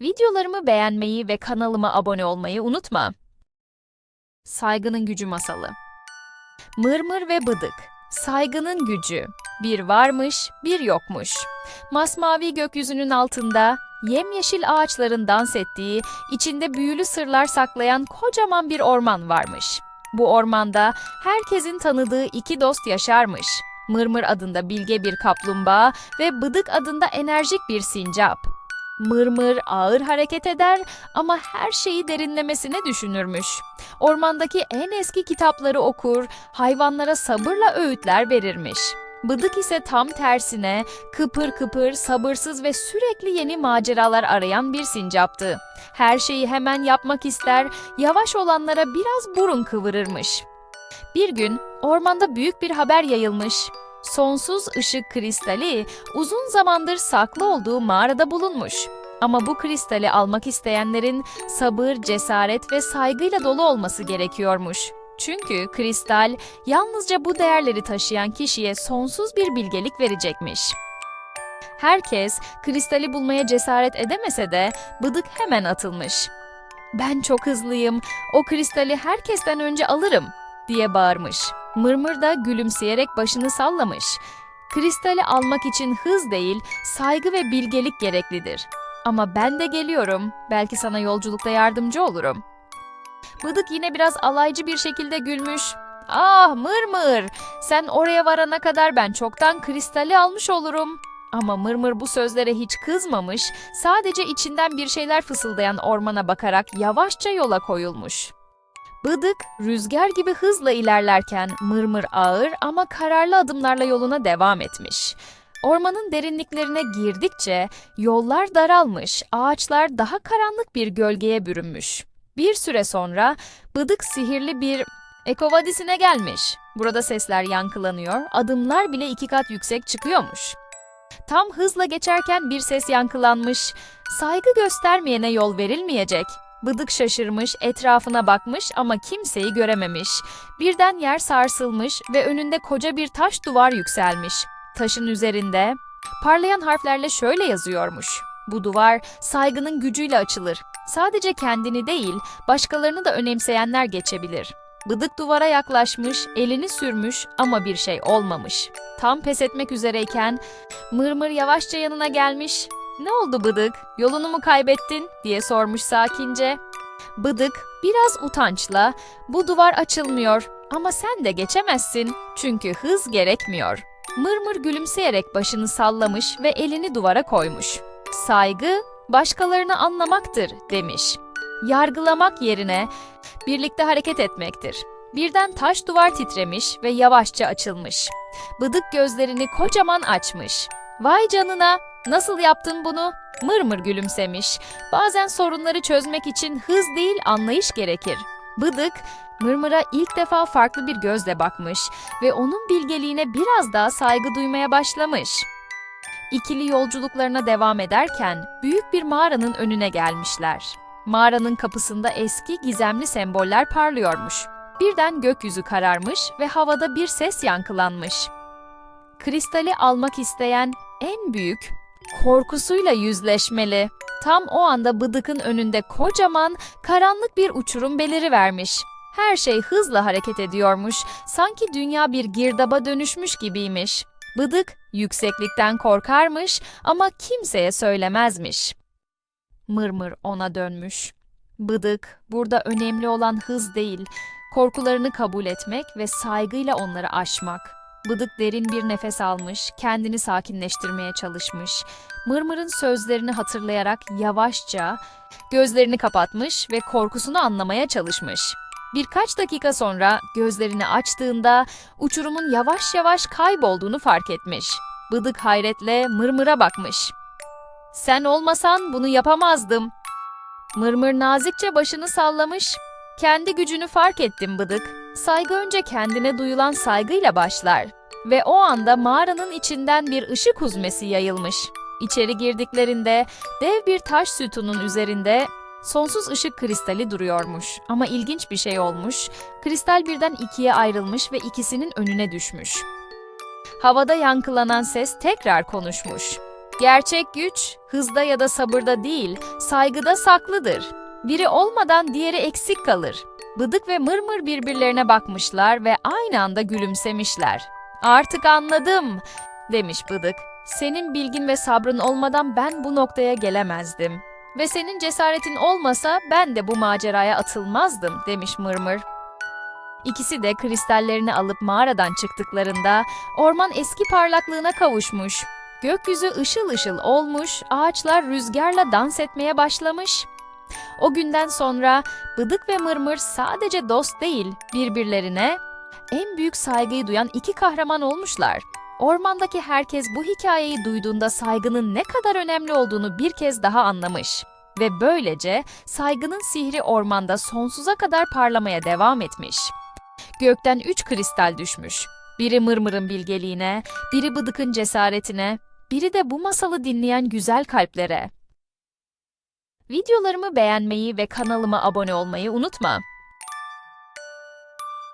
Videolarımı beğenmeyi ve kanalıma abone olmayı unutma. Saygının Gücü Masalı Mırmır ve Bıdık Saygının Gücü Bir varmış, bir yokmuş. Masmavi gökyüzünün altında yemyeşil ağaçların dans ettiği, içinde büyülü sırlar saklayan kocaman bir orman varmış. Bu ormanda herkesin tanıdığı iki dost yaşarmış. Mırmır adında bilge bir kaplumbağa ve Bıdık adında enerjik bir sincap. Mırmır ağır hareket eder ama her şeyi derinlemesine düşünürmüş. Ormandaki en eski kitapları okur, hayvanlara sabırla öğütler verirmiş. Bıdık ise tam tersine kıpır kıpır, sabırsız ve sürekli yeni maceralar arayan bir sincaptı. Her şeyi hemen yapmak ister, yavaş olanlara biraz burun kıvırırmış. Bir gün ormanda büyük bir haber yayılmış. Sonsuz ışık kristali uzun zamandır saklı olduğu mağarada bulunmuş. Ama bu kristali almak isteyenlerin sabır, cesaret ve saygıyla dolu olması gerekiyormuş. Çünkü kristal yalnızca bu değerleri taşıyan kişiye sonsuz bir bilgelik verecekmiş. Herkes kristali bulmaya cesaret edemese de bıdık hemen atılmış. Ben çok hızlıyım, o kristali herkesten önce alırım diye bağırmış. Mırmır da gülümseyerek başını sallamış. Kristali almak için hız değil, saygı ve bilgelik gereklidir. Ama ben de geliyorum. Belki sana yolculukta yardımcı olurum. Bıdık yine biraz alaycı bir şekilde gülmüş. Ah Mırmır, sen oraya varana kadar ben çoktan kristali almış olurum. Ama Mırmır bu sözlere hiç kızmamış, sadece içinden bir şeyler fısıldayan ormana bakarak yavaşça yola koyulmuş. Bıdık rüzgar gibi hızla ilerlerken Mırmır ağır ama kararlı adımlarla yoluna devam etmiş. Ormanın derinliklerine girdikçe yollar daralmış, ağaçlar daha karanlık bir gölgeye bürünmüş. Bir süre sonra Bıdık sihirli bir ekovadisine gelmiş. Burada sesler yankılanıyor, adımlar bile iki kat yüksek çıkıyormuş. Tam hızla geçerken bir ses yankılanmış. Saygı göstermeyene yol verilmeyecek. Bıdık şaşırmış, etrafına bakmış ama kimseyi görememiş. Birden yer sarsılmış ve önünde koca bir taş duvar yükselmiş. Taşın üzerinde parlayan harflerle şöyle yazıyormuş. Bu duvar saygının gücüyle açılır. Sadece kendini değil, başkalarını da önemseyenler geçebilir. Bıdık duvara yaklaşmış, elini sürmüş ama bir şey olmamış. Tam pes etmek üzereyken Mırmır yavaşça yanına gelmiş. "Ne oldu Bıdık? Yolunu mu kaybettin?" diye sormuş sakince. Bıdık biraz utançla, "Bu duvar açılmıyor ama sen de geçemezsin çünkü hız gerekmiyor." Mırmır gülümseyerek başını sallamış ve elini duvara koymuş. Saygı başkalarını anlamaktır demiş. Yargılamak yerine birlikte hareket etmektir. Birden taş duvar titremiş ve yavaşça açılmış. Bıdık gözlerini kocaman açmış. Vay canına, nasıl yaptın bunu? Mırmır gülümsemiş. Bazen sorunları çözmek için hız değil anlayış gerekir. Bıdık, Mırmır'a ilk defa farklı bir gözle bakmış ve onun bilgeliğine biraz daha saygı duymaya başlamış. İkili yolculuklarına devam ederken büyük bir mağaranın önüne gelmişler. Mağaranın kapısında eski gizemli semboller parlıyormuş. Birden gökyüzü kararmış ve havada bir ses yankılanmış. Kristali almak isteyen en büyük korkusuyla yüzleşmeli. Tam o anda Bıdık'ın önünde kocaman, karanlık bir uçurum beliri vermiş. Her şey hızla hareket ediyormuş, sanki dünya bir girdaba dönüşmüş gibiymiş. Bıdık yükseklikten korkarmış ama kimseye söylemezmiş. Mırmır ona dönmüş. Bıdık, burada önemli olan hız değil, korkularını kabul etmek ve saygıyla onları aşmak. Bıdık derin bir nefes almış, kendini sakinleştirmeye çalışmış. Mırmır'ın sözlerini hatırlayarak yavaşça gözlerini kapatmış ve korkusunu anlamaya çalışmış. Birkaç dakika sonra gözlerini açtığında uçurumun yavaş yavaş kaybolduğunu fark etmiş. Bıdık hayretle Mırmır'a bakmış. Sen olmasan bunu yapamazdım. Mırmır nazikçe başını sallamış. Kendi gücünü fark ettim Bıdık. Saygı önce kendine duyulan saygıyla başlar. Ve o anda mağaranın içinden bir ışık huzmesi yayılmış. İçeri girdiklerinde dev bir taş sütunun üzerinde sonsuz ışık kristali duruyormuş. Ama ilginç bir şey olmuş. Kristal birden ikiye ayrılmış ve ikisinin önüne düşmüş. Havada yankılanan ses tekrar konuşmuş. Gerçek güç hızda ya da sabırda değil, saygıda saklıdır. Biri olmadan diğeri eksik kalır. Bıdık ve Mırmır birbirlerine bakmışlar ve aynı anda gülümsemişler. Artık anladım, demiş Bıdık. Senin bilgin ve sabrın olmadan ben bu noktaya gelemezdim. Ve senin cesaretin olmasa ben de bu maceraya atılmazdım, demiş Mırmır. İkisi de kristallerini alıp mağaradan çıktıklarında orman eski parlaklığına kavuşmuş. Gökyüzü ışıl ışıl olmuş, ağaçlar rüzgarla dans etmeye başlamış. O günden sonra Bıdık ve Mırmır sadece dost değil, birbirlerine en büyük saygıyı duyan iki kahraman olmuşlar. Ormandaki herkes bu hikayeyi duyduğunda saygının ne kadar önemli olduğunu bir kez daha anlamış. Ve böylece saygının sihri ormanda sonsuza kadar parlamaya devam etmiş. Gökten üç kristal düşmüş. Biri Mırmır'ın bilgeliğine, biri Bıdık'ın cesaretine, biri de bu masalı dinleyen güzel kalplere. Videolarımı beğenmeyi ve kanalıma abone olmayı unutma.